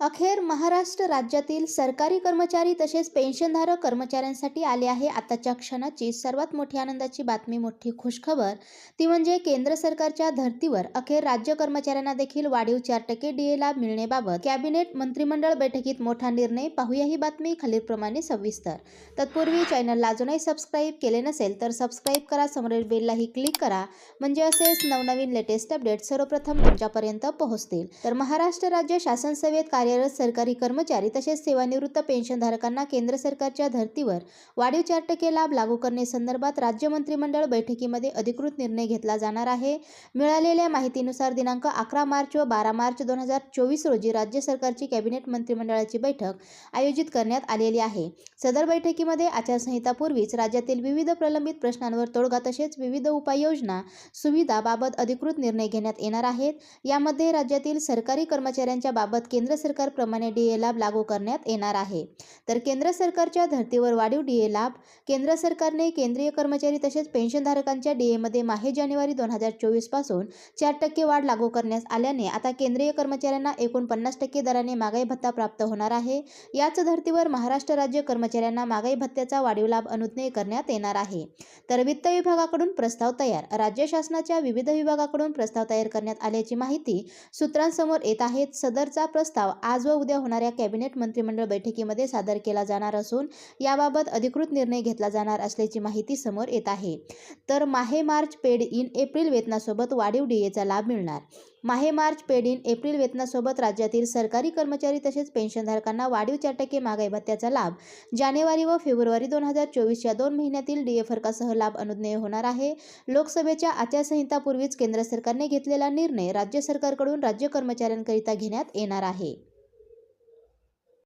अखेर महाराष्ट्र राज्यातील सरकारी कर्मचारी तसेच पेन्शनधारक कर्मचाऱ्यांसाठी आली आहे आताच्या क्षणाची सर्वात मोठी आनंदाची बातमी मोठी खुशखबर. ती म्हणजे केंद्र सरकारच्या धर्तीवर अखेर राज्य कर्मचाऱ्यांना देखील वाढीव चार टक्के डीए लाभ मिळण्याबाबत कॅबिनेट मंत्रिमंडळ बैठकीत मोठा निर्णय. पाहूया ही बातमी खालीलप्रमाणे सविस्तर. तत्पूर्वी चॅनलला अजूनही सबस्क्राईब केले नसेल तर सबस्क्राईब करा समोरील बेललाही क्लिक करा. म्हणजे असेच नवनवीन लेटेस्ट अपडेट सर्वप्रथम तुमच्यापर्यंत पोहोचतील. तर महाराष्ट्र राज्य शासन सेवेत कार्यरत सरकारी कर्मचारी तसेच सेवानिवृत्त पेन्शनधारकांना केंद्र सरकारच्या धर्तीवर वाढीव चार टक्के लाभ लागू करण्यासंदर्भात राज्य मंत्रिमंडळ बैठकीमध्ये अधिकृत निर्णय घेतला जाणार आहे. मिळालेल्या माहितीनुसार दिनांक अकरा मार्च व बारा मार्च दोन हजार चोवीस रोजी राज्य सरकारची कॅबिनेट मंत्रिमंडळाची बैठक आयोजित करण्यात आलेली आहे. सदर बैठकीमध्ये आचारसंहितापूर्वीच राज्यातील विविध प्रलंबित प्रश्नांवर तोडगा तसेच विविध उपाययोजना सुविधाबाबत अधिकृत निर्णय घेण्यात येणार आहेत. यामध्ये राज्यातील सरकारी कर्मचाऱ्यांच्या बाबत केंद्र सरकार सरकारप्रमाणे डीए लाभ लागू करण्यात येणार आहे. तर केंद्र सरकारच्या धर्तीवर वाढीव डीए लाभ केंद्र सरकारने केंद्रीय कर्मचारी तसेच पेन्शनधारकांच्या डीएमध्ये माहे जानेवारी दोन हजार चोवीसपासून चार टक्के वाढ लागू करण्यात आल्याने आता केंद्रीय कर्मचाऱ्यांना एकूण पन्नास टक्के दराने महागाई भत्ता प्राप्त होणार आहे. याच धर्तीवर महाराष्ट्र राज्य कर्मचाऱ्यांना महागाई भत्त्याचा वाढीव लाभ अनुज्ञेय करण्यात येणार आहे. तर वित्त विभागाकडून प्रस्ताव तयार राज्य शासनाच्या विविध विभागाकडून प्रस्ताव तयार करण्यात आल्याची माहिती सूत्रांसमोर येत आहेत. सदरचा प्रस्ताव आज व उद्या होणाऱ्या कॅबिनेट मंत्रिमंडळ बैठकीमध्ये सादर केला जाणार असून याबाबत अधिकृत निर्णय घेतला जाणार असल्याची माहिती समोर येत आहे. तर माहे मार्च पेड इन एप्रिल वेतनासोबत वाढीव डीएचा लाभ मिळणार. माहे मार्च पेड इन एप्रिल वेतनासोबत राज्यातील सरकारी कर्मचारी तसेच पेन्शनधारकांना वाढीव चार टक्के महागाई भत्त्याचा लाभ. जानेवारी व फेब्रुवारी दोन हजार चोवीस या दोन महिन्यातील डीए फरकासह लाभ अनुज्ञेय होणार आहे. लोकसभेच्या आचारसंहितापूर्वीच केंद्र सरकारने घेतलेला निर्णय राज्य सरकारकडून राज्य कर्मचाऱ्यांकरिता घेण्यात येणार आहे.